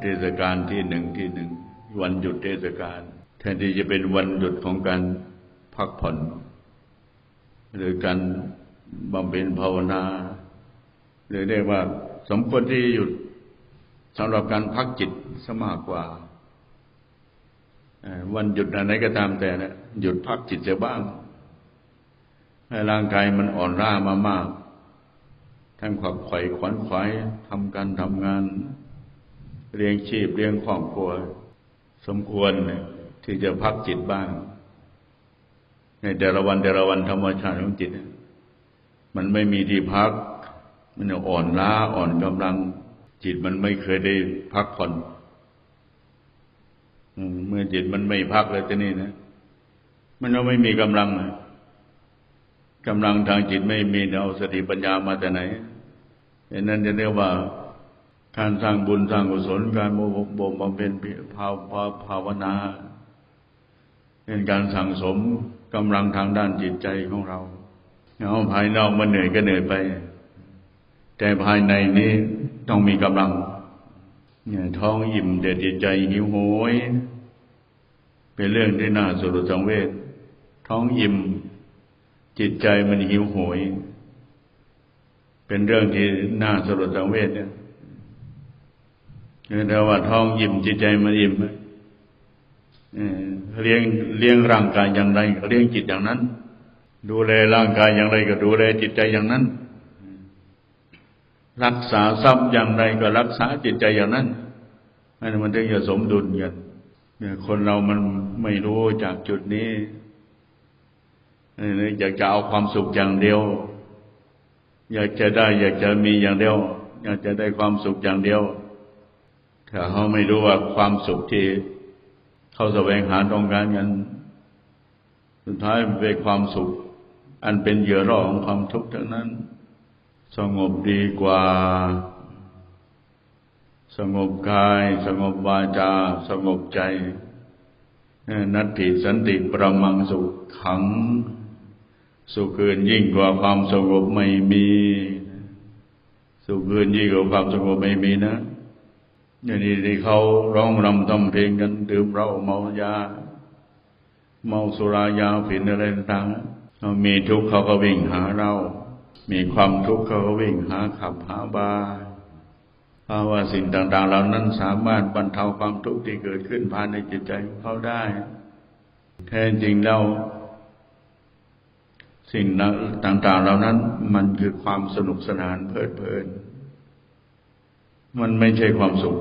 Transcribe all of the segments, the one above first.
เทศกาลที่หนึ่งที่หนึ่งวันหยุดเทศกาลแทนที่จะเป็นวันหยุดของการพักผ่อน หรือการบำเพ็ญภาวนาหรือเรียกว่า สมควรที่หยุดสำหรับการพักจิตสมากกว่าวันหยุดอะไรก็ตามแต่นะหยุดพักจิตจะบ้าง ให้ร่างกายมันอ่อนล้ามามาก ทั้งขวักไขว่ขวัญขวายทำการทำงาน เลี้ยงชีพเลี้ยงครอบครัว สมควรที่จะพักจิตบ้าง ในแต่ละวันแต่ละวันธรรมชาติของจิต มันไม่มีที่พัก มันอ่อนล้าอ่อนกำลัง จิตมันไม่เคยได้พักผ่อนเมื่อจิตมันไม่พักเลยทีนี้นะ มันก็ไม่มีกำลังกำลังทางจิตไม่มีเอาสติปัญญามาแต่ไหนดังนั้นจะเรียกว่า การสร้างบุญสร้างกุศลการโมบบ่มบำเพ็ญภาวภาวนา เป็นการสั่งสมกำลังทางด้านจิตใจของเราเอาภายนอกมันเหนื่อยก็เหนื่อยไป แต่ภายในนี้ต้องมีกำลังเนี่ยท้องอิ่มแต่จิตใจหิวโหย เป็นเรื่องที่น่าสลดสังเวชท้องอิ่ม จิตใจมันหิวโหย เป็นเรื่องที่น่าสลดสังเวชเนี่ย แต่ว่าท้องอิ่มจิตใจมันอิ่มเลี้ยงเลี้ยงร่างกายอย่างไรก็เลี้ยงจิตอย่างนั้น ดูแลร่างกายอย่างไรก็ดูแลจิตใจอย่างนั้น รักษาทรัพย์อย่างไรก็รักษาจิตใจอย่างนั้นมันมันถึงจะสมดุลกันเนี่ยคนเรามันไม่รู้จากจุดนี้อยากจะเอาความสุขอย่างเดียว อยากจะได้ อยากจะมีอย่างเดียว อยากจะได้ความสุขอย่างเดียว ถ้าเขาไม่รู้ว่าความสุขที่เขาแสวงหาตรงการกันสุดท้ายเป็นความสุข อันเป็นเหยื่อร่อของความทุกข์ทั้งนั้น สงบดีกว่า สงบกาย สงบวาจา สงบใจนัตถิสันติประมังสุขขัง สุขเกินยิ่งกว่าความสงบไม่มี สุขเกินยิ่งกว่าความสงบไม่มีนะ อย่างนี้ที่เขาร้องรำทำเพลงกันดื่มเหล้าเมายา เมาสุรายาฝิ่นอะไรต่างๆมีทุกข์เขาก็วิ่งหาเรา มีความทุกข์เขาก็วิ่งหาขับหาบาเพราะว่าสิ่งต่าง ๆ เหล่านั้นสามารถบรรเทาความทุกข์ที่เกิดขึ้นภายในจิตใจของเขาได้ แท้จริงแล้วสิ่งต่าง ๆ เหล่านั้นมันคือความสนุกสนานเพลิดเพลิน มันไม่ใช่ความสุข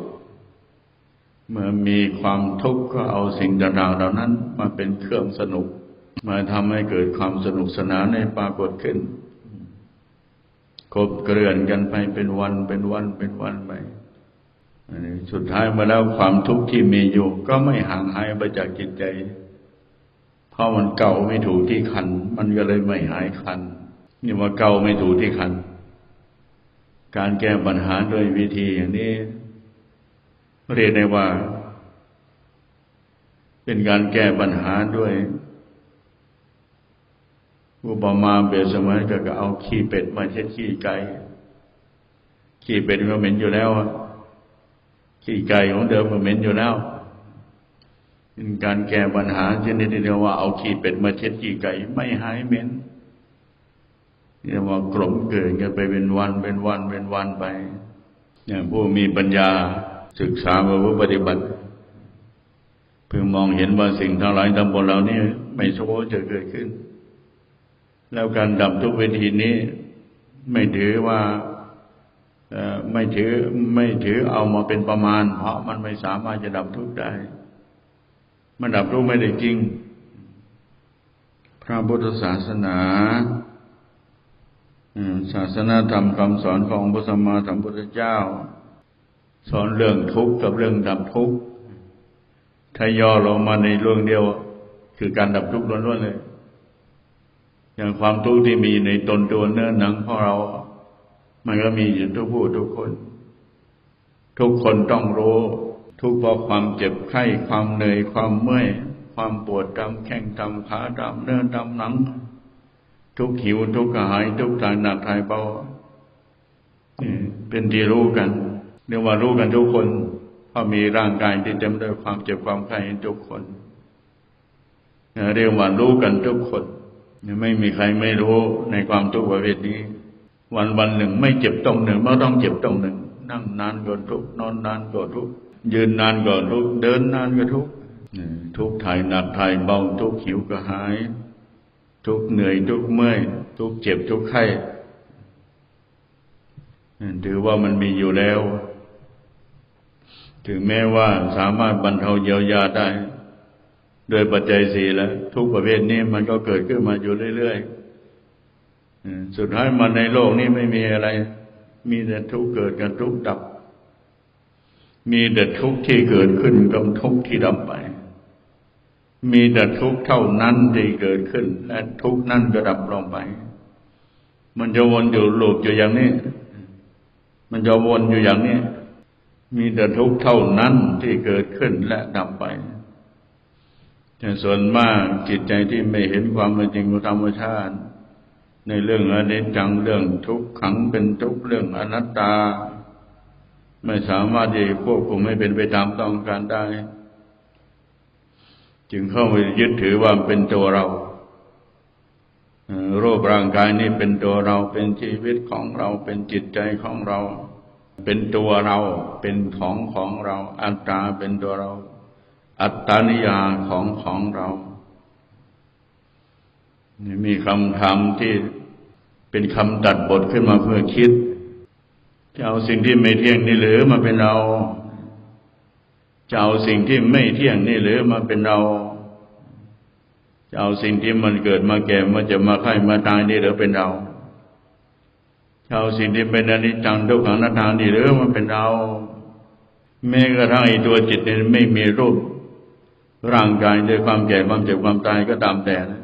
เมื่อมีความทุกข์ก็เอาสิ่งต่างๆเหล่านั้น มาเป็นเครื่องสนุก มาทำให้เกิดความสนุกสนานในปรากฏขึ้นกบเกลื่อนกันไปเป็นวันเป็นวันเป็นวันไปสุดท้ายมาแล้วความทุกข์ที่มีอยู่ ก็ไม่ห่างหายไปจากจิตใจ เพราะมันเก่าไม่ถูกที่คัน มันก็เลยไม่หายคัน นี่ว่าเก่าไม่ถูกที่คัน การแก้ปัญหาโดยวิธีอย่างนี้ เรียกได้ว่า เป็นการแก้ปัญหาด้วย อุปมาเปรียบเสมือนกับเอาขี้เป็ดมาเช็ดขี้ไก่ขี้เป็ดก็เหม็นอยู่แล้วขี้ไก่ของเดิมก็เหม็นอยู่แล้วเป็นการแก้ปัญหาชนนี้เรียกว่าเอาขี้เป็ดมาเช็ดขี้ไก่ไม่หายเหม็น เรียกว่ากลมเกิดกันไปเป็นวันเป็นวันเป็นวันไปอย่างผู้มีปัญญาศึกษามาผู้ปฏิบัติเพื่อมองเห็นว่าสิ่งทั้งหลายทั้งหมดเหล่านี้ไม่สมมติจะเกิดขึ้น แล้วการดับทุกเวทีนี้ ไม่ถือว่าไม่ถือไม่ถือเอามาเป็นประมาณ เพราะมันไม่สามารถจะดับทุกข์ได้ มันดับทุกข์ไม่ได้จริง พระพุทธศาสนา ศาสนาธรรมคำสอนของพระสัมมาสัมพุทธเจ้า สอนเรื่องทุกข์กับเรื่องดับทุกข์ถ้าย่อลงมาในเรื่องเดียว คือการดับทุกข์ล้วนๆเลย อย่างความทุกข์ที่มีในตนตัวเนื้อหนังของเรา มันก็มีอยู่ทุกผู้ทุกคน ทุกคนต้องรู้ ทุกเพราะความเจ็บไข้ความเหนื่อยความเมื่อยความปวดตามแข้งตามขาตามเนื้อตามหนัง ทุกหิวทุกกระหาย ทุกทายหนักทายเบาเป็นที่รู้กันเรียกว่ารู้กันทุกคนเพราะมีร่างกายที่เต็มด้วยความเจ็บความไข้ทุกคนเรียกว่ารู้กันทุกคนไม่มีใครไม่รู้ในความทุกข์ประเภทนี้ วันวันหนึ่งไม่เจ็บตรงหนึ่งไม่ต้องเจ็บตรงหนึ่ง นั่งนานก็ทุกนอนนานก็ทุกยืนนานก็ทุกเดินนานก็ทุกทุกถ่ายหนักถ่ายเบาทุกหิวก็หาย ทุกเหนื่อยทุกเมื่อย ทุกเจ็บทุกไข้ถือว่ามันมีอยู่แล้ว ถึงแม้ว่าสามารถบรรเทาเยียวยาได้ โดยปัจจัยสี่แล้ว ทุกประเภทนี้มันก็เกิดขึ้นมาอยู่เรื่อยๆสุดท้ายมันในโลกนี้ไม่มีอะไร มีแต่ทุกเกิดกับทุกดับ มีแต่ทุกที่เกิดขึ้นกับทุกที่ดับไป มีแต่ทุกเท่านั้นที่เกิดขึ้น และทุกนั้นก็ดับลงไป มันจะวนอยู่ลูปอยู่อย่างนี้ มันจะวนอยู่อย่างนี้ มีแต่ทุกข์เท่านั้นที่เกิดขึ้นและดับไปแต่ส่วนมากจิตใจที่ไม่เห็นความเป็นจริงของธรรมชาติ ในเรื่องอนิจจังเรื่องทุกขังเป็นทุกเรื่องอนัตตา ไม่สามารถที่ควบคุมให้เป็นไปตามต้องการได้ จึงเข้าไปยึดถือว่าเป็นตัวเรารูปร่างกายนี้เป็นตัวเรา เป็นชีวิตของเรา เป็นจิตใจของเรา เป็นตัวเรา เป็นของของเรา อัตตาเป็นตัวเรา อัตตานิยาของของเรานี่มีคำถามที่เป็นคำตัดบทขึ้นมาเพื่อคิดจะเอาสิ่งที่ไม่เที่ยงนี่หรือมาเป็นเรา จะเอาสิ่งที่ไม่เที่ยงนี่หรือมาเป็นเราจะเอาสิ่งที่มันเกิดมาแก่มาจะมาไข่มาตายนี่หรือเป็นเราจะเอาสิ่งที่เป็นอนิจจังทุกขังนัตถานี่หรือมันเป็นเราแม้กระทั่งไอ้ตัวจิตเนี่ยไม่มีรูปร่างกายด้วยความแก่ความเจ็บความตายก็ตามแต่นะ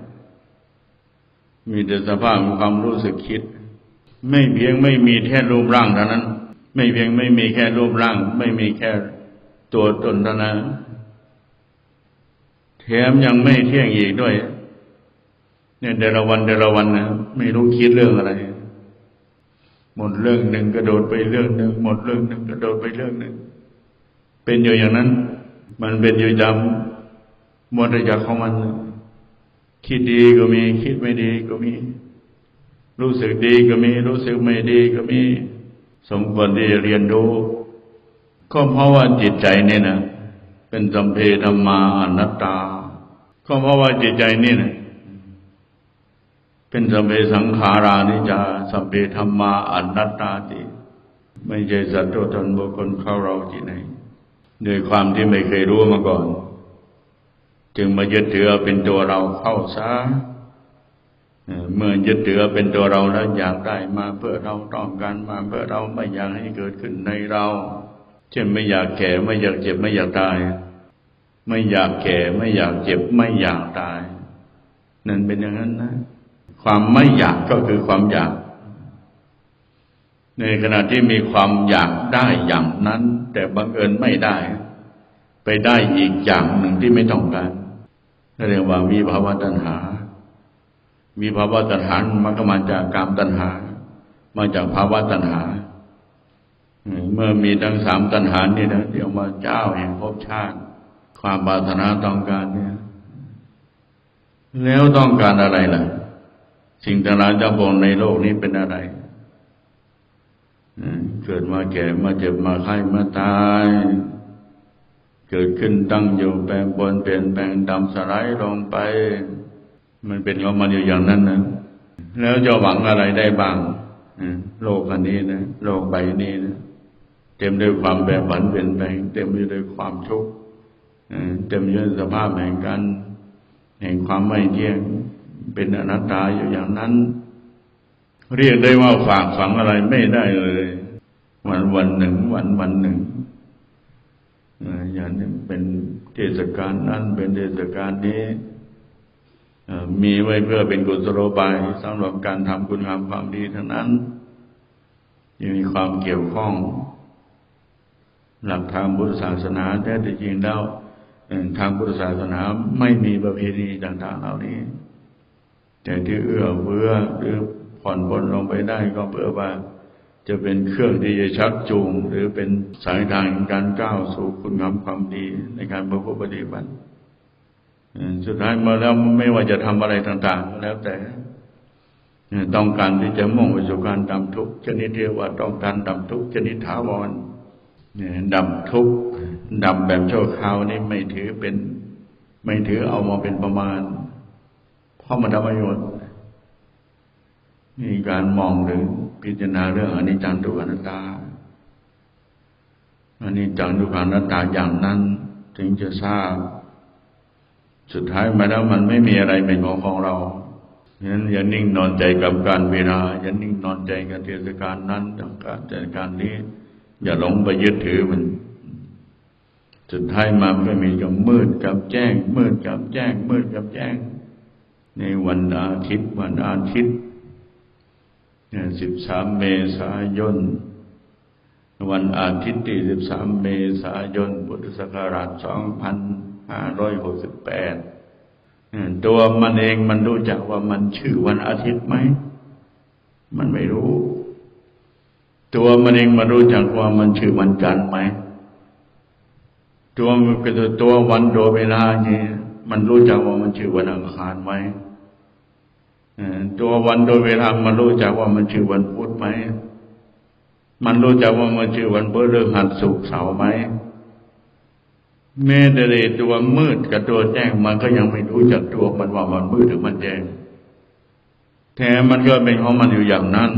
มีแต่สภาพของความรู้สึกคิด ไม่เพียงไม่มีแค่รูปร่างเท่านั้น ไม่เพียงไม่มีแค่รูปร่าง ไม่มีแค่ ตัวตนเท่านั้นแถมยังไม่เที่ยงอีกด้วย เนี่ยเดลวันเดลวันนะไม่รู้คิดเรื่องอะไร หมดเรื่องหนึ่งกระโดดไปเรื่องหนึ่งหมดเรื่องหนึ่งกระโดดไปเรื่องหนึ่งเป็นอยู่อย่างนั้น มันเป็นอยู่จำหมดจากของมัน คิดดีก็มี คิดไม่ดีก็มี รู้สึกดีก็มี รู้สึกไม่ดีก็มี สมควรที่จะเรียนรู้ ก็เพราะว่าจิตใจนี่นะเป็นสัมเพธรรมาอนัตตา ก็เพราะว่าจิตใจนี่นะเป็นสัมเพสังขารานิจาสัมเพธรรมาอนัตตาติไม่ใช่สัตว์ตัวตนบุคคลเข้าเราที่ไหนโดยความที่ไม่เคยรู้มาก่อน จึงมายึดถือเป็นตัวเราเข้าซะเมื่อยึดถือเป็นตัวเราแล้วอยากได้มาเพื่อเราต้องการมาเพื่อเราไม่อยากให้เกิดขึ้นในเรา เช่นไม่อยากแก่ไม่อยากเจ็บไม่อยากตาย ไม่อยากแก่ไม่อยากเจ็บไม่อยากตาย นั่นเป็นอย่างนั้นนะ ความไม่อยากก็คือความอยาก ในขณะที่มีความอยากได้อย่างนั้น แต่บังเอิญไม่ได้ ไปได้อีกอย่างหนึ่งที่ไม่ต้องการเรียกว่ามีภาวะตัณหามีภาวะตัณหามันก็มาจากกามตัณหา มาจากภาวะตัณหา เมื่อมีทั้งสามตัณหานี่นะเดี๋ยวมาเจ้าแห่งภพชาติ ความปรารถนาต้องการเนี่ย แล้วต้องการอะไรล่ะ สิ่งต่างๆจะบอกในโลกนี้เป็นอะไรเกิดมาแก่มาเจ็บมาไข้มาตาย เกิดขึ้นตั้งอยู่แปลงปนเปลี่ยนแปลงดำสลายลงไป มันเป็นของมันอยู่อย่างนั้นนะแล้วจะหวังอะไรได้บ้างโลกอันนี้นะโลกใบนี้นะ เต็มด้วยความแปรผันเปลี่ยนแปลง เต็มด้วยความทุกข์เต็มด้วยสภาพแห่งการแห่งความไม่เที่ยงเป็นอนัตตาอยู่อย่างนั้น เรียกได้ว่าฝากฝังอะไรไม่ได้เลย วันวันหนึ่ง วันวันหนึ่งอย่างนี้เป็นเทศกาลนั้นเป็นเทศกาลนี้มีไว้เพื่อเป็นกุศโลบายสำหรับการทำคุณงามความดีทั้งนั้นยังมีความเกี่ยวข้อง หลักทางพุทธศาสนาแท้จริงแล้วทางพุทธศาสนาไม่มีประเพณีต่าง ๆ เหล่านี้ แต่ที่เอื้อเฟื้อหรือผ่อนปลนลงไปได้ก็เพื่อว่าจะเป็นเครื่องที่จะชักจูง หรือเป็นสายทางการก้าวสู่คุณงามความดีในการประพฤติปฏิบัติสุดท้ายมาแล้วไม่ว่าจะทำอะไรต่างๆ แล้วแต่ต้องการที่จะมุ่งไปสู่การดับทุกข์ชนิดที่ว่าต้องการดับทุกข์ชนิดถาวรเนี่ย ดับทุกข์ดับแบบชั่วคราวนี่ไม่ถือเป็น ไม่ถือเอามาเป็นประมาณ เพราะมันทำประโยชน์มีการมองหรือพิจารณาเรื่องอนิจจังทุกขังนัตตาอนิจจังทุกขังนัตตาอย่างนั้น ถึงจะทราบ สุดท้ายมาแล้วมันไม่มีอะไรเป็นของของเราฉะนั้นอย่านิ่งนอนใจกับการเวลาอย่านิ่งนอนใจกับเทศกาลนั้นกับการจัดการนี้ อย่าหลงไปยึดถือมัน สุดท้ายมาก็มีกับมืดกับแจ้ง มืดกับแจ้ง มืดกับแจ้ง ในวันอาทิตย์ วันอาทิตย์สิบสามเมษายน วันอาทิตย์ที่สิบสามเมษายน พุทธศักราชสองพันห้าร้อยหกสิบแปดตัวมันเองมันรู้จักว่ามันชื่อวันอาทิตย์ไหม มันไม่รู้ ตัวมันเองมันรู้จักว่ามันชื่อวันจันทร์ไหม ตัวมันก็ตัววันโดยเวลาเนี่ยมันรู้จักว่ามันชื่อวันอังคารไหมตัววันโดยเวลามันรู้จักว่ามันชื่อวันพุธไหม มันรู้จักว่ามันชื่อวันพฤหัสศุกร์เสาร์ไหมแม้แต่ตัวมืดกับตัวแจ้งมันก็ยังไม่รู้จักตัวมันว่ามันมืดหรือมันแจ้งแท้มันก็เป็นของมันอยู่อย่างนั้น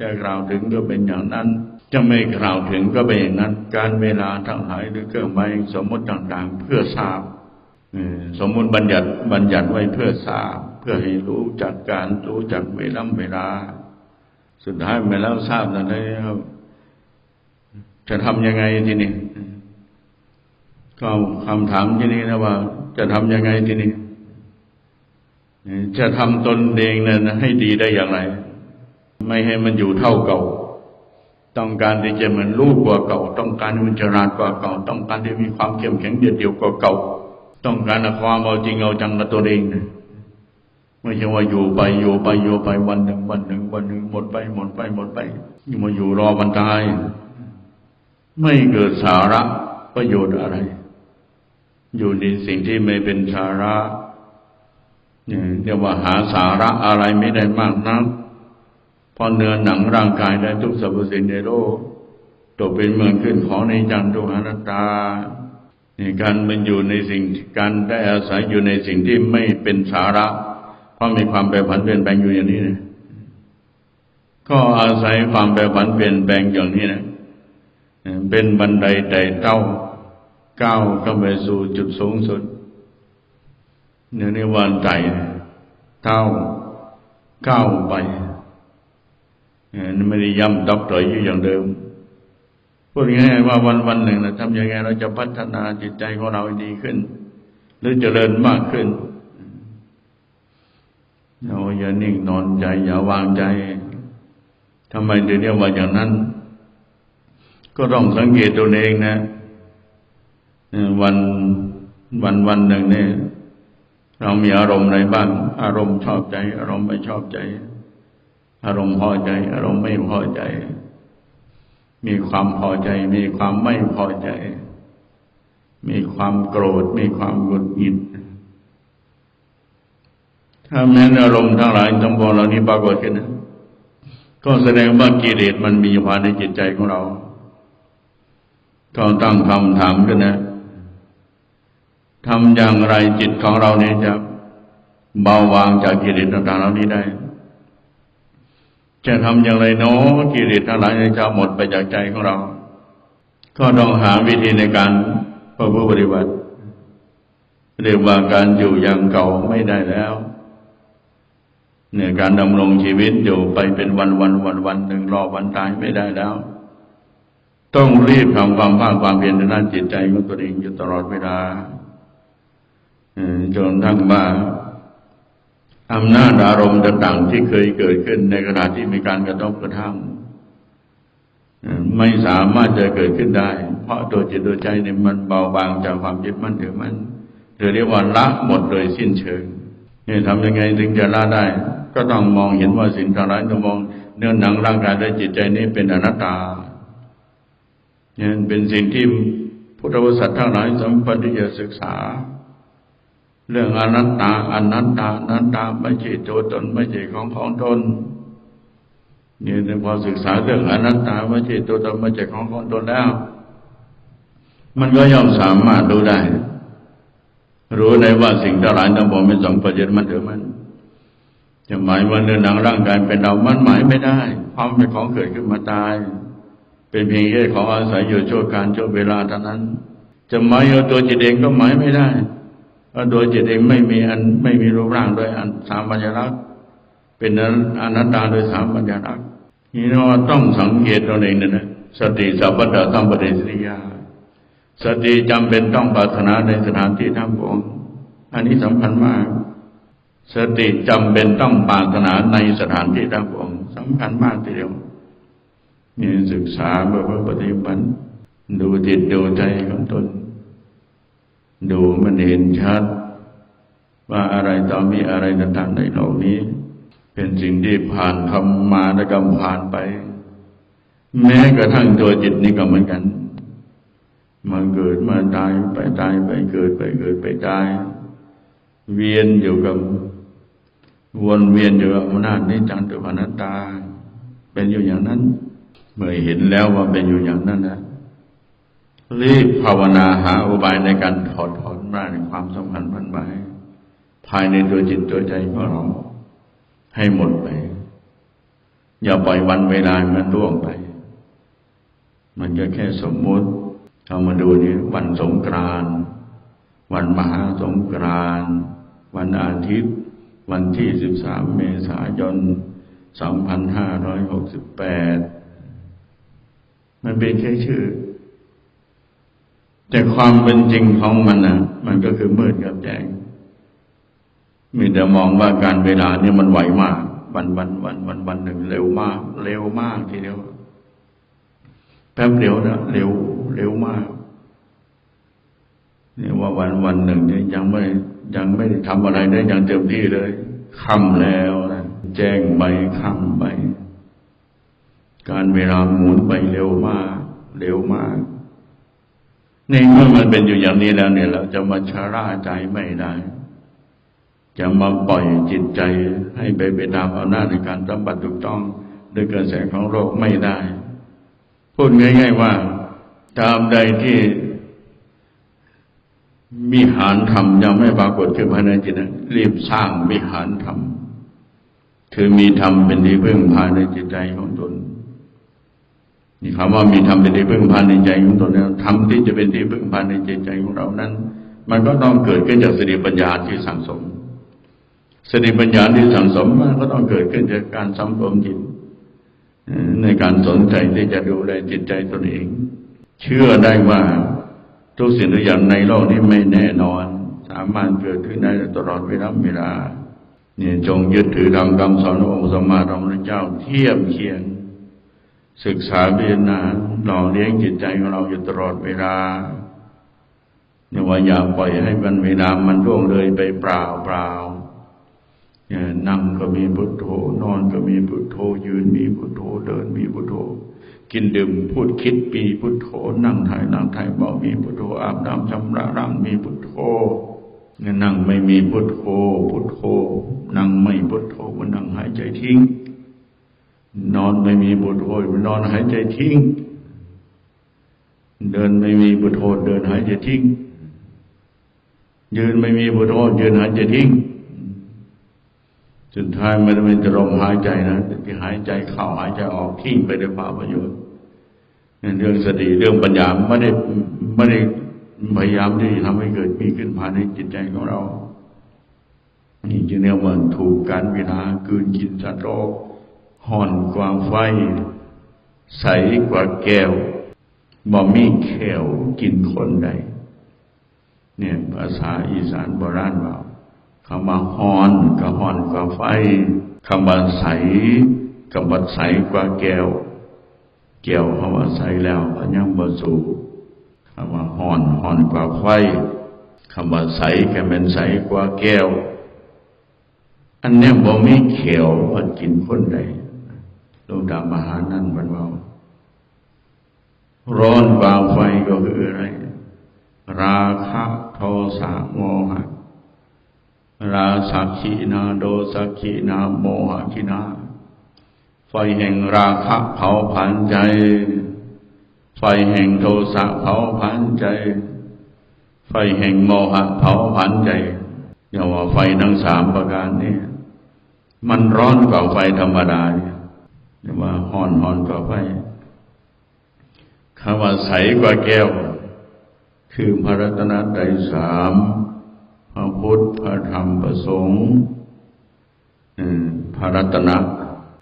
จะกล่าวถึงก็เป็นอย่างนั้น จะไม่กล่าวถึงก็เป็นอย่างนั้น การเวลาทั้งหลายหรือเครื่องหมายสมมติต่างๆ เพื่อทราบสมมติบัญญัติบัญญัติไว้เพื่อทราบ เพื่อให้รู้จักการรู้จักเวลาเวลา สุดท้ายไปแล้วทราบแล้วจะทำยังไงทีนี้ก็คำถามที่นี้นะว่า จะทำยังไงทีนี้จะทำตนเองนั้นให้ดีได้อย่างไร ไม่ให้มันอยู่เท่าเก่า ต้องการที่จะเหมือนรู้กว่าเก่า ต้องการให้มันฉลาดกว่าเก่า ต้องการที่มีความเข้มแข็งเดียวเดียวกว่าเก่า ต้องการความเอาจริงเอาจังกับตัวเองนะไม่ใช่ว่าอยู่ไปอยู่ไปอยู่ไปวันหนึ่งวันหนึ่งวันหนึ่งหมดไปหมดไปหมดไปอยู่มาอยู่รอวันตาย ไม่เกิดสาระประโยชน์อะไร อยู่ในสิ่งที่ไม่เป็นสาระเนี่ยเรียกว่าหาสาระอะไรไม่ได้มากนัก เพราะเนื้อหนังร่างกายและทุกสรรพสิ่งในโลกตกเป็นเมืองขึ้นของในจันทุกอนัตาเนี่ยการมันอยู่ในสิ่งการได้อาศัยอยู่ในสิ่งที่ไม่เป็นสาระ เพราะมีความแปรผันเปลี่ยนแปลงอยู่อย่างนี้นะก็อาศัยความแปรผันเปลี่ยนแปลงอย่างนี้นะเป็นบันไดไต่เต้าก้าวเข้าไปสู่จุดสูงสุดเนื้อในวันไต่เต้าก้าวไป ไม่ได้ย้ำดอกต่อยอยู่อย่างเดิมพูดง่ายๆว่าวันวันหนึ่งนะทำยังไงเราจะพัฒนาจิตใจของเราให้ดีขึ้น หรือเจริญมากขึ้นเราอย่านิ่งนอนใจ อย่าวางใจทำไมถึงเรียกว่าอย่างนั้น ก็ต้องสังเกตตัวเองนะวันวันวันหนึ่งเนี่ยเรามีอารมณ์อะไรบ้าง อารมณ์ชอบใจ อารมณ์ไม่ชอบใจ อารมณ์พอใจ อารมณ์ไม่พอใจ มีความพอใจ มีความไม่พอใจ มีความโกรธ มีความหงุดหงิด ถ้าแม้นอารมณ์ทั้งหลายทั้งปวงเหล่านี้ปรากฏขึ้นนะก็แสดงว่ากิเลสมันมีอยู่ภายในจิตใจของเราก็ตั้งคำถามกันนะทำอย่างไรจิตของเราเนี่ยจะเบาบางจากกิเลสต่างๆเหล่านี้ได้ จะทำอย่างไรเนาะกิเลสทั้งหลายจะหมดไปจากใจของเรา ก็ต้องหาวิธีในการประพฤติปฏิบัติเรียกว่าการอยู่อย่างเก่าไม่ได้แล้วเนี่ยการดำรงชีวิตอยู่ไปเป็นวันวันวันวันหนึ่งรอวันตายไม่ได้แล้ว ต้องรีบทำความภาคความเพียรในด้านจิตใจของตัวเองอยู่ตลอดเวลาจนทั้งว่า อำนาจอารมณ์ต่างๆที่เคยเกิดขึ้นในขณะที่มีการกระทบกระทั่งไม่สามารถจะเกิดขึ้นได้ เพราะตัวจิตตัวใจเนี่ยมันเบาบางจากความยึดมั่นถือมั่นหรือเรียกว่าละหมดโดยสิ้นเชิงนี่ทำยังไงถึงจะละได้ ก็ต้องมองเห็นว่าสิ่งทั้งหลายต้องมองเนื้อหนังร่างกายและจิตใจนี้เป็นอนัตตาเนี่ยเป็นสิ่งที่พุทธบริษัททั้งหลายสมควรที่จะศึกษา เรื่องอนัตตาอนัตตาอนัตตาไม่ใช่ตัวตนไม่ใช่ของของตนเนี่ยพอศึกษาเรื่องอนัตตาไม่ใช่ตัวตนไม่ใช่ของของตนแล้ว มันก็ย่อมสามารถรู้ได้ รู้ในว่าสิ่งทั้งหลายทั้งปวงเป็นสองประเด็นมันถือมันจะหมายว่าเนื้อหนังร่างกายเป็นเรา มันหมายไม่ได้ ความเป็นของเกิดขึ้นมาตาย เป็นเพียงแค่ของอาศัยอยู่ชั่วการชั่วเวลาเท่านั้น จะหมายเอาตัวจิตเองก็หมายไม่ได้ เพราะตัวจิตเองไม่มีอันไม่มีรูปร่างโดยอันสามัญญลักษณ์เป็นอนัตตาโดยสามัญญลักษณ์นี่เราต้องสังเกตตัวเองนะสติสัพพะตัมปฏิสิยา สติจำเป็นต้องปรารถนาในสถานที่ทั้งปวงอันนี้สำคัญมาก สติจำเป็นต้องปรารถนาในสถานที่ทั้งปวงสำคัญมากทีเดียวนี่ศึกษาเพื่อปฏิบัติดูจิตดูใจของตน ดูมันเห็นชัด ว่าอะไรต่อมีอะไรต่างๆในโลกนี้ เป็นสิ่งที่ผ่านคำมาและกำผ่านไป แม้กระทั่งตัวจิตนี่ก็เหมือนกันมาเกิดมาตายไปตายไปเกิดไปเกิดไปตาย เวียนอยู่กับวนเวียนอยู่กับอำนาจนิจังตุพนัตตา เป็นอยู่อย่างนั้น เมื่อเห็นแล้วว่าเป็นอยู่อย่างนั้นนะ รีบภาวนาหาอุบายในการถอดถอนร่างความสำคัญพันหมายภายในตัวจิตตัวใจของเรา ให้หมดไป อย่าปล่อยวันเวลามันล่วงไป มันก็แค่สมมุติเอามาดูนี่วันสงกรานต์วันมหาสงกรานต์วันอาทิตย์ วันที่13เมษายน2568มันเป็นแค่ชื่อ แต่ความเป็นจริงของมันนะมันก็คือมืดกับแจ้งมีแต่มองว่าการเวลาเนี่ยมันไหวมาก วันวันวันวันวันหนึ่งเร็วมาก เร็วมากทีเดียวแป๊บเดียวนะเร็วเร็วมากเนี่ว่าวันวันหนึ่งเนี่ยยังไม่ยังไม่ได้ทำอะไรได้อย่างเต็มที่เลยค่ำแล้วนะแจ้งใบค่ำใบการเวลาหมุนไปเร็วมาก เร็วมาก ในเมื่อมันเป็นอยู่อย่างนี้แล้วเนี่ย เราจะมาชะล่าใจไม่ได้จะมาปล่อยจิตใจให้ไปไปตามอำนาจในการสัมบัติถูกต้องด้วยกระแสของโลกไม่ได้ พูดง่าย ๆว่าตามใดที่วิหารธรรมยังไม่ปรากฏขึ้นภายในจิตนะรีบสร้างวิหารธรรมคือมีธรรมเป็นที่พึ่งภายในจิตใจของตน นี่คำว่ามีธรรมเป็นที่พึ่งภาในใจของตนแล้วธรรมที่จะเป็นที่พึ่งภาในใจใจของเรานั้น มันก็ต้องเกิดขึ้นจากสติปัญญาที่สั่งสมสติปัญญาที่สั่งสมมันก็ต้องเกิดขึ้นจากการสังรมจิตในการสนใจที่จะดูแลจิตใจตนเอง เชื่อได้ว่าทุกสิ่งทุกอย่างในโลกนี้ไม่แน่นอน สามารถเกิดขึ้นได้ตลอดเวลาเวลาเนี่ยจงยึดถือธรรมคำสอนขององค์สมมาธรรมเจ้าเทียบเคียง ศึกษาพิจารณาหล่อเลี้ยงจิตใจของเราอยู่ตลอดเวลาเนี่ยว่าอย่าปล่อยให้มันเวลามันล่วงเลยไปเปล่าเปล่านั่งก็มีพุทโธ นอนก็มีพุทโธ ยืนมีพุทโธ เดินมีพุทโธ กินดื่มพูดคิดปีพุทโธ นั่งถ่ายนั่งถ่ายเบามีพุทโธ อาบน้ำชำระร่างมีพุทโธนั่งไม่มีพุทโธ พุทโธ นั่งไม่พุทโธมันนั่งหายใจทิ้ง นอนไม่มีพุทโธมันอนหายใจทิ้ง เดินไม่มีพุทโธเดินหายใจทิ้ง ยืนไม่มีพุทโธยืนหายใจทิ้งสุดท้ายม่ได้เป็นจะลมหายใจนะที่หายใจเข้าหายใจออกทิ้งไปด้วยความประโยชน์เรื่องสติเรื่องปัญญาไม่ได้ไม่ได้พยายามที่ทำให้เกิดมีขึ้นภายในจิตใจของเรานี่จะเรียกว่าถูกการเวลากืนกินสัตว์โลก ห่อนกว่าไฟ ใสกว่าแก้วบ่มีแขวกินคนใด เนี่ยภาษาอีสานโบราณว่าคำว่าฮอนก็ฮอนกว่าไฟคำว่าใสคำว่าใสกว่าแก้วแก้วคำว่าใสแล้วก็ยังบ่สูคำว่าฮอนฮอนกว่าไฟคำว่าใสก็เป็นใสกว่าแก้ว อันนี้บ่มีเขียวพอกินคนใด ลงตามหานั่นมันเบาร้อนกว่าไฟก็คืออะไร ราคะโทสะโมหะ ราสักขีนาโดสักขีนาโมหะขีนาไฟแห่งราคะเผาผันใจ ไฟแห่งโทสะเผาผันใจ ไฟแห่งโมหะเผาผันใจอย่าว่าไฟทั้งสามประการนี้มันร้อนกว่าไฟธรรมดาเนี่ย อย่ว่าห่อนห่อนกว่าไฟคำว่าใสกว่าแก้ว คือพระรัตนตรัยสามพระพุทธพระธรรมพระสงฆ์พระรัตนะ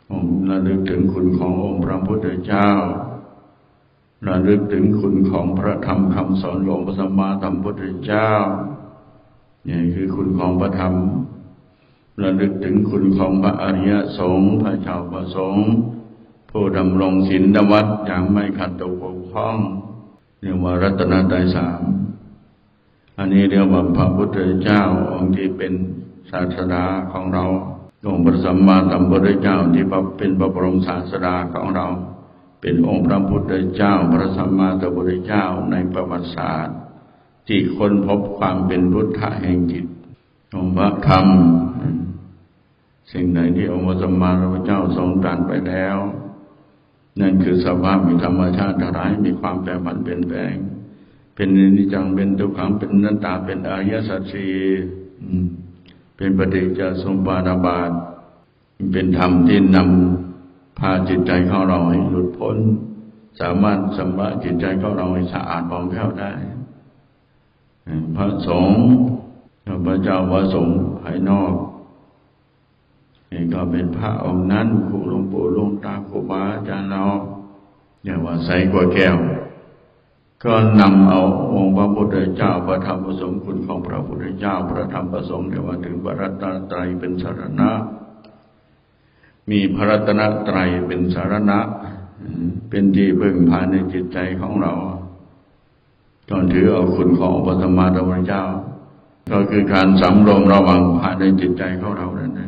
ผมระลึกถึงคุณขององค์พระพุทธเจ้าระลึกถึงคุณของพระธรรมคำสอนของพระสัมมาสัมพุทธเจ้านี่คือคุณของพระธรรม ระลึกถึงคุณของพระอริยสงฆ์พระเจ้าประสงฆ์ผู้ดำรงศีลวัดอย่างไม่ขัดตกบกพร่องเรียกว่ารัตนตรัยสามอันนี้เรียกว่าพระพุทธเจ้าองค์ที่เป็นศาสดาของเราองค์พระสัมมาสัมพุทธเจ้าที่เป็นพระบรมศาสดาของเรา เป็นองค์พระพุทธเจ้า พระสัมมาสัมพุทธเจ้าในประวัติศาสตร์ ที่ค้นพบความเป็นพุทธะแห่งจิตองค์พระธรรม สิ่งไหนที่องค์พระสัมมาสัมพุทธเจ้าทรงตรัสไปแล้ว นั่นคือสภาพมีธรรมชาติทั้งหลายมีความแปรผันเปลี่ยนแปลง เป็นนิจังเป็นทุกขังเป็นนัตตาเป็นอริยสัจสีเป็นปฏิจจสมปาทบาทเป็นธรรมที่นำพาจิตใจของเราให้หลุดพ้น สามารถสำระจิตใจของเราให้สะอาดบองแผ้วได้ พระสงฆ์พระเจ้าพระสงฆ์ภายนอก นี่ก็เป็นพระองค์นั้นครูหลวงปู่หลวงตาครูบาอาจารย์เราอย่างว่าใสกว่าแก้ว ก็นำเอาองค์พระพุทธเจ้าพระธรรมประสงค์คุณของพระพุทธเจ้าพระธรรมประสงค์เรียว่าถึงพระรัตนตรัยเป็นสารณะ มีพระรัตนตรัยเป็นสารณะ เป็นที่พึ่งพาในจิตใจของเราจนถือเอาคุณของพระสัมมาสัมพุทธเจ้า ก็คือการสำรวมระวังภายในจิตใจของเรานั่นเอง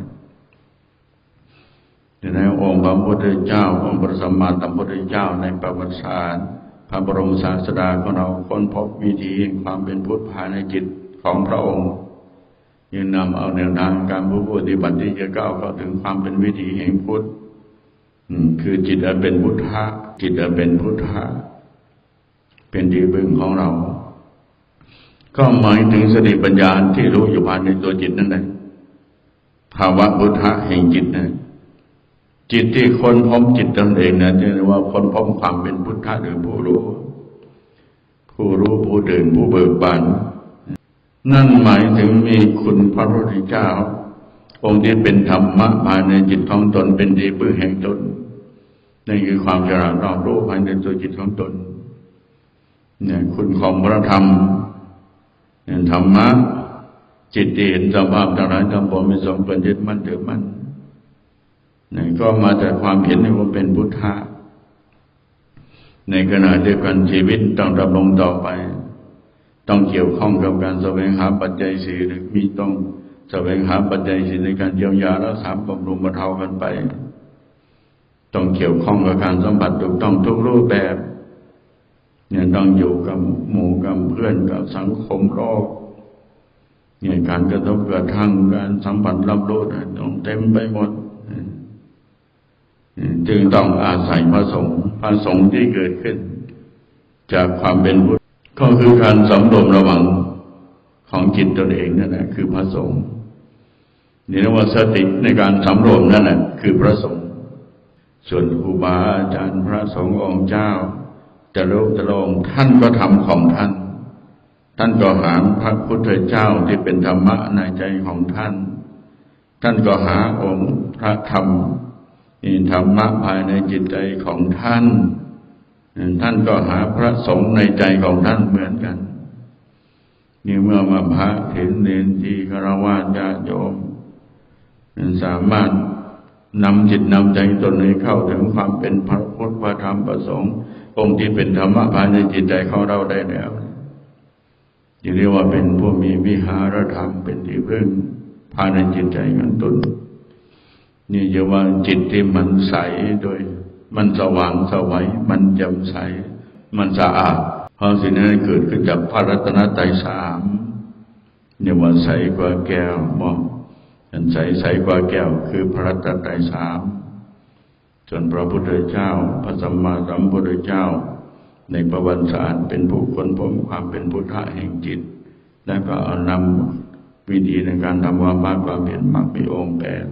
ในองค์พระพุทธเจ้าองค์พระสัมมาสัมพุทธเจ้าในประวัติศาสตร์พระบรมศาสดาของเราค้นพบวิธีความเป็นพุทธภายในจิตของพระองค์ยังนำเอาแนวทางการผู้ปฏิบัติที่จะก้าวเข้าถึงความเป็นวิถีแห่งพุทธคือจิตอันเป็นพุทธะจิตอันเป็นพุทธะเป็นที่พึ่งของเรา ก็หมายถึงสติปัญญาที่รู้อยู่ภายในตัวจิตนั่นเองภาวะพุทธะแห่งจิตนะ จิตที่คนพบจิตตนเองนะเรียกว่าคนพบความเป็นพุทธะหรือผู้รู้ ผู้รู้ผู้เดินผู้เบิกบานนั่นหมายถึงมีคุณพระพุทธเจ้า องค์ที่เป็นธรรมะภายในจิตของตนเป็นที่พึ่งแห่งตนนั่นคือความฉลาดรอบรู้ภายในตัวจิตของตน เนี่ยคุณของพระธรรมเนี่ยธรรมะจิตเห็นสภาพต่างๆทั้งปวงมีสมเป็นยึดมั่นถือมั่นเนี่ยก็มาจากความเห็นในว่าเป็นพุทธะในขณะเดียวกันชีวิตต้องดำรงต่อไป ต้องเกี่ยวข้องกับการแสวงหาปัจจัยสี่หรือมีต้องแสวงหาปัจจัยสี่ในการเยียวยารักษาบำรุงบรรเทากันไป ต้องเกี่ยวข้องกับการสัมผัสถูกต้องทุกรูปแบบ เนี่ยต้องอยู่กับหมู่กับเพื่อนกับสังคมโลกเนี่ยการกระทบกระทั่งการสัมผัสรับรู้ต้องเต็มไปหมด จึงต้องอาศัยพระสงฆ์พระสงฆ์ที่เกิดขึ้น จากความเป็นพุทธก็คือการสำรวมระวังของจิตตนเองนั่นแหละคือพระสงฆ์นี่เรียกว่าสติในการสำรวมนั่นแหละคือพระสงฆ์ส่วนครูบาอาจารย์พระสงฆ์องค์เจ้าจะรู้จะลงท่านก็ทำของท่าน ท่านก็หาพระพุทธเจ้าที่เป็นธรรมะในใจของท่าน ท่านก็หาองค์พระธรรม นี่ธรรมะภายในจิตใจของท่าน ท่านก็หาพระสงฆ์ในใจของท่านเหมือนกัน นี่เมื่อมาพระเห็นเนนทีคารวะญาโยมสามารถนำจิตนำใจตนให้เข้าถึงความเป็นพระพุทธพระธรรมพระสงฆ์องค์ที่เป็นธรรมะภายในจิตใจของเราได้แล้วจะเรียกว่าเป็นผู้มีวิหารธรรมเป็นที่พึ่งภายในจิตใจของตน นี่จะว่าจิตที่มันใสโดย มันสว่างสวัยมันแจ่มใส มันสะอาดเพราะสิ่งนั้นเกิดขึ้นจากพระรัตนตรัยสามเนี่ยว่าใสกว่าแก้วมองอันใสใสกว่าแก้วคือพระรัตนตรัยสามจนพระพุทธเจ้า พระสัมมาสัมพุทธเจ้า ในประวัติศาสตร์เป็นผู้คนพบความเป็นพุทธะแห่งจิต แล้วก็เอานำวิธีในการทำความมากความเห็นมากมีองค์แปด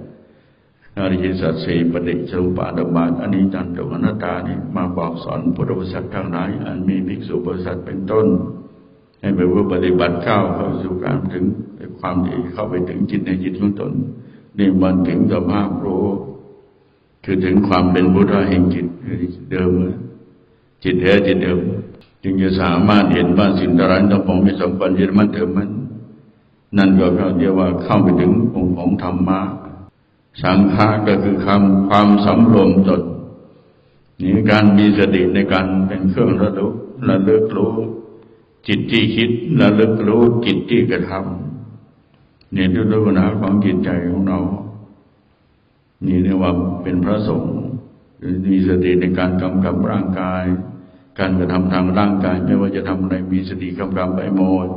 อริยสัจสี่ปฏิจจุปบาทบาทอนิจจันตุอนัตตานี่มาบอกสอนพุทธบริษัททั้งหลายอันมีภิกษุบริษัทเป็นต้น ให้ไปว่าปฏิบัติเข้าเข้าสู่การถึงความดีเข้าไปถึงจิตในจิตของตนนี่มันถึงสภาพรู้คือถึงความเป็นพุทธะแห่งจิตเดิม จิตแท้จิตเดิม จึงจะสามารถเห็นว่าสิ่งใดทั้งปวงไม่สมควรยึดมั่นเดิมมัน นั่นก็เขาเรียกว่าเข้าไปถึงองค์ของธรรมะ สังฆาก็คือคำความสำรวมตนนี่การมีสติในการเป็นเครื่องระลึกระลึกรู้ จิตที่คิดระลึกรู้จิตที่กระทำเนี่ยด้วยลักษณะของจิตใจของเรา นี่เรียกว่าเป็นพระสงฆ์มีสติในการกำกับร่างกาย การกระทำทางร่างกาย ไม่ว่าจะทำอะไรมีสติกำกับไปหมด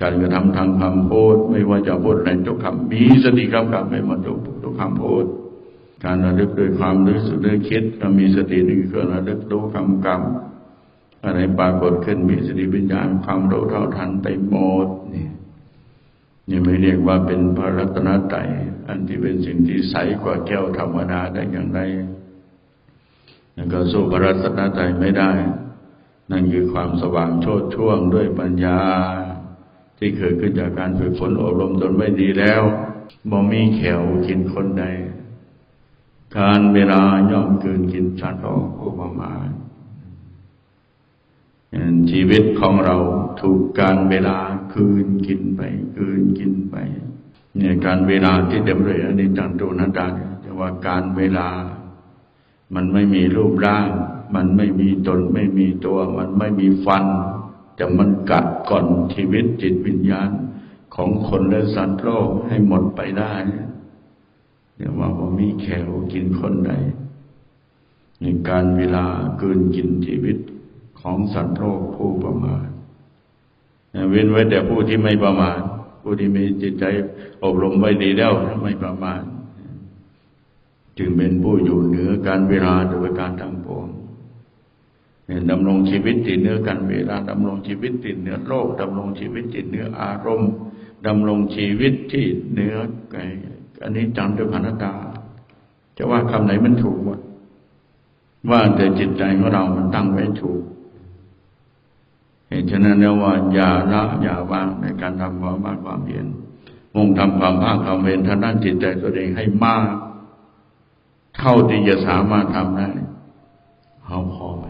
การกระทำทางคำพูดไม่ว่าจะพูดอะไรทุกคำมีสติกำกับไปหมดทุก คำพูด การระลึกด้วยความรู้สึกด้วยคิดเรามีสตินี่คือระลึกรู้คำกรรมอะไรปรากฏขึ้นมีสติปัญญาความรู้เท่าทันไปหมดนี่นี่ไม่เรียกว่าเป็นพระรัตนตรัยอันที่เป็นสิ่งที่ใสกว่าแก้วธรรมดาได้อย่างไรนั่นก็สู้พระรัตนตรัยไม่ได้ นั่นคือความสว่างโชดช่วงด้วยปัญญา ที่เกิดขึ้นจากการฝึกฝนอบรมตนไม่ดีแล้ว บ่มีแขวกินคนใดการเวลาย่อมเกินกินชัดออกอุปมาชีวิตของเราถูกการเวลาคืนกินไป คืนกินไปเนี่ยการเวลาที่เดมเลยอันนี้จังตุนันดาจะว่าการเวลา มันไม่มีรูปร่าง มันไม่มีตนไม่มีตัว มันไม่มีฟันจะมันกัดก่อนชีวิตจิตวิญญาณ ของคนและสัตว์โลกให้หมดไปได้เดี๋ยวว่าผมมีแขวกินคนใดในการเวลาเกินกินชีวิตของสัตว์โลกผู้ประมาทเว้นไว้แต่ผู้ที่ไม่ประมาทผู้ที่มีจิตใจอบรมไว้ดีแล้วไม่ประมาทจึงเป็นผู้อยู่เหนือการเวลาโดยการทั้งปวงดำรงชีวิตติดเนื้อกันเวลาดำรงชีวิตติดเนื้อโลกดำรงชีวิตติดเนื้ออารมณ์ ดำรงชีวิตที่เนื้อไก่อันนี้จำด้วยพนัตา จะว่าคำไหนมันถูกหมดว่าแต่จิตใจของเรามันตั้งไว้ถูก เหตุฉะนั้นแล้วว่าอย่าละอย่าวางในการทำความมากความเพียรมุ่งทำความภาคความเพียรทางด้านจิตใจตัวเองให้มาก เท่าที่จะสามารถทำได้เอาพอไป